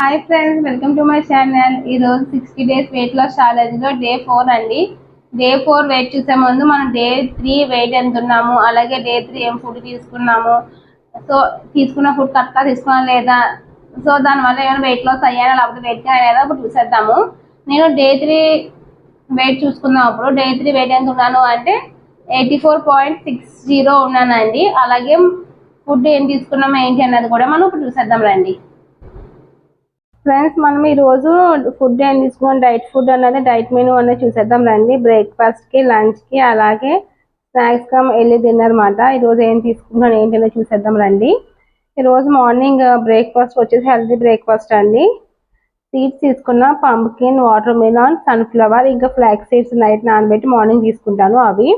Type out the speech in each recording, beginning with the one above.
Hi friends welcome to my channel ఈ రోజు sixty days weight loss ఛాలెంజ్లో day four అండి. డే ఫోర్ వెయిట్ చూసే ముందు మనం డే త్రీ వెయిట్ ఎంత ఉన్నాము అలాగే డే త్రీ ఏం ఫుడ్ తీసుకున్నాము. సో తీసుకున్న ఫుడ్ కరెక్ట్గా తీసుకున్నా లేదా? సో దానివల్ల ఏమైనా వెయిట్ లాస్ అయ్యానా లేకపోతే వెయిట్ అయ్యానా ఇప్పుడు చూసేద్దాము. నేను డే త్రీ వెయిట్ చూసుకుందాం అప్పుడు డే త్రీ వెయిట్ ఎంత ఉన్నాను అంటే eighty four point six zero ఉన్నానండి. అలాగే ఫుడ్ ఏం తీసుకున్నామో ఏంటి అన్నది కూడా మనం ఇప్పుడు చూసేద్దాం రండి. ఫ్రెండ్స్ మనం ఈ రోజు ఫుడ్ ఏం తీసుకున్నాం డైట్ ఫుడ్ అనేది డైట్ మెనూ అనేది చూసేద్దాం రండి. బ్రేక్ఫాస్ట్కి అలాగే స్నాక్స్ కమ్ వెళ్ళి డిన్నర్ అనమాట ఈ రోజు ఏం తీసుకుంటున్నాను ఏంటి చూసేద్దాం రండి. ఈరోజు మార్నింగ్ బ్రేక్ఫాస్ట్ వచ్చేసి హెల్తీ బ్రేక్ఫాస్ట్ అండి. సీడ్స్ తీసుకున్న పంప్కిన్ వాటర్ మిలాన్ సన్ఫ్లవర్ ఇంకా ఫ్లాక్ సీడ్స్ నైట్ నానబెట్టి మార్నింగ్ తీసుకుంటాను అవి.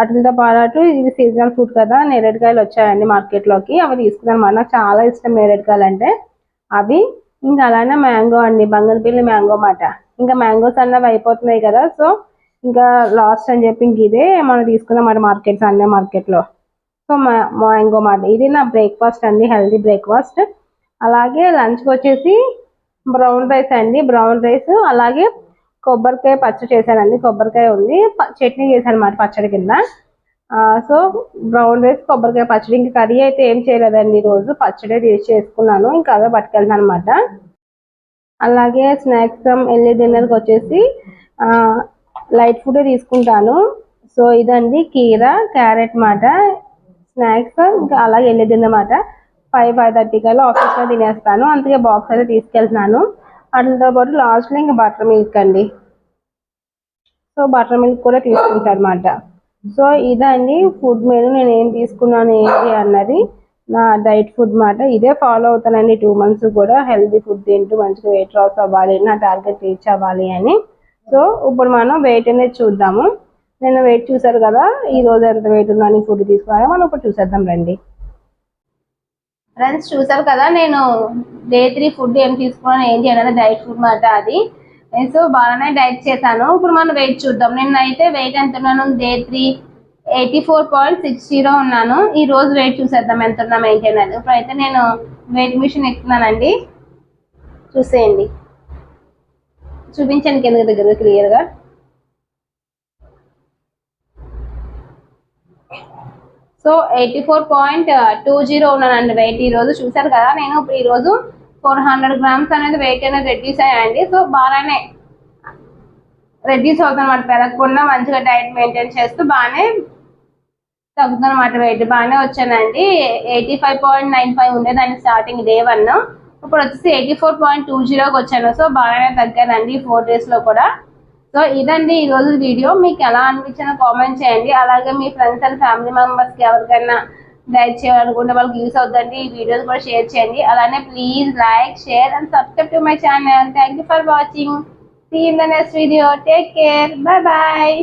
అటులతో పాటు ఇది సీజనల్ ఫుడ్ కదా నేరేడుకాయలు వచ్చాయండి మార్కెట్లోకి. అవి తీసుకున్నాను అనమాట నాకు చాలా ఇష్టం నేరేడుకాయలు అంటే అవి ఇంకా అలానే మ్యాంగో అండి బంగాళపల్లి మ్యాంగో మాట ఇంకా మ్యాంగోస్ అన్నవి అయిపోతున్నాయి కదా సో ఇంకా లాస్ట్ అని చెప్పి ఇంక ఇదే మనం తీసుకున్నాం మార్కెట్స్ మార్కెట్ సండే మార్కెట్లో సో మ్యాంగో మాట. ఇది నా బ్రేక్ఫాస్ట్ అండి హెల్దీ బ్రేక్ఫాస్ట్ అలాగే లంచ్కి వచ్చేసి బ్రౌన్ రైస్ అండి బ్రౌన్ రైస్ అలాగే కొబ్బరికాయ పచ్చడి చేశానండి కొబ్బరికాయ ఉంది. చట్నీ చేశాను మాట పచ్చడి కింద. సో బ్రౌన్ రైస్ కొబ్బరికాయ పచ్చడి ఇంకా కర్రీ అయితే ఏం చేయలేదండి. ఈరోజు పచ్చడి తీసి చేసుకున్నాను. ఇంకా అదే పట్టుకెళ్తాను అనమాట అలాగే స్నాక్స్ వెళ్ళి డిన్నర్కి వచ్చేసి లైట్ ఫుడ్ తీసుకుంటాను. సో ఇదండి కీర క్యారెట్ మాట స్నాక్స్ ఇంకా అలాగే వెళ్ళి తిన్నమాట ఫైవ్ ఫైవ్ థర్టీ కల్లా ఆఫీస్లో తినేస్తాను. అందుకే బాక్స్ అయితే తీసుకెళ్తున్నాను. వాటితో పాటు లాస్ట్లో ఇంకా బటర్ మిల్క్ అండి. సో బటర్ మిల్క్ కూడా తీసుకుంటాను అనమాట సో ఇదండి ఫుడ్ మెను. నేను ఏం తీసుకున్నాను ఏంటి అన్నది. నా డైట్ ఫుడ్ మాట ఇదే ఫాలో అవుతానండి. టూ మంత్స్ కూడా హెల్తీ ఫుడ్ తింటూ మంచిగా వెయిట్ లాస్ అవ్వాలి నా టార్గెట్ రీచ్ అవ్వాలి అని. సో ఇప్పుడు మనం వెయిట్ అనేది చూద్దాము. నేను వెయిట్ చూసారు కదా ఈ రోజు ఎంత వెయిట్ ఉందని ఫుడ్ తీసుకున్నాను. మనం ఇప్పుడు చూసేద్దాం రండి. ఫ్రెండ్స్ చూసారు కదా నేను డే త్రీ ఫుడ్ ఏం తీసుకున్నాను ఏంటి అనేది డైట్ ఫుడ్ మాట అది. సో బాగానే డైట్ చేశాను. ఇప్పుడు మనం వెయిట్ చూద్దాం. నేను అయితే వెయిట్ ఎంత ఉన్నాను? Day three eighty four point six zero ఉన్నాను. ఈ రోజు వెయిట్ చూసేద్దాం ఎంత ఉన్నాం అది ఇప్పుడు అయితే నేను వెయిట్ మిషన్ ఎక్కుతున్నానండి. చూసేయండి. చూపించండి కింద దగ్గర క్లియర్గా so eighty four point two zero ఉన్నానండి వెయిట్ ఈ రోజు. చూసారు కదా నేను ఇప్పుడు ఈ రోజు ఫోర్ హండ్రెడ్ గ్రామ్స్ అనేది వెయిట్ అనేది రెడ్యూస్ అయ్యాయండి. సో బాగానే రెడ్యూస్ అవుతుంది అనమాట పెరగకుండా మంచిగా డైట్ మెయింటైన్ చేస్తూ బాగానే తగ్గుతుందన్నమాట వెయిట్ బాగానే వచ్చానండి. Eighty five point nine five ఉండేదాన్ని స్టార్టింగ్ డే వన్ ఇప్పుడు వచ్చేసి ఎయిటీ ఫోర్ పాయింట్ టూ జీరోకి వచ్చాను. సో బాగానే తగ్గానండి ఫోర్ డేస్లో కూడా. సో ఇదండి ఈ రోజు వీడియో. మీకు ఎలా అనిపించిందో కామెంట్ చేయండి. అలాగే మీ ఫ్రెండ్స్ అండ్ ఫ్యామిలీ మెంబర్స్కి ఎవరికైనా లైక్ చేయాలనుకుంటే వాళ్ళకి యూస్ అవుతుంది ఈ వీడియోస్ కూడా షేర్ చేయండి. అలానే please like share and subscribe to my channel thank you for watching see in the next video take care bye bye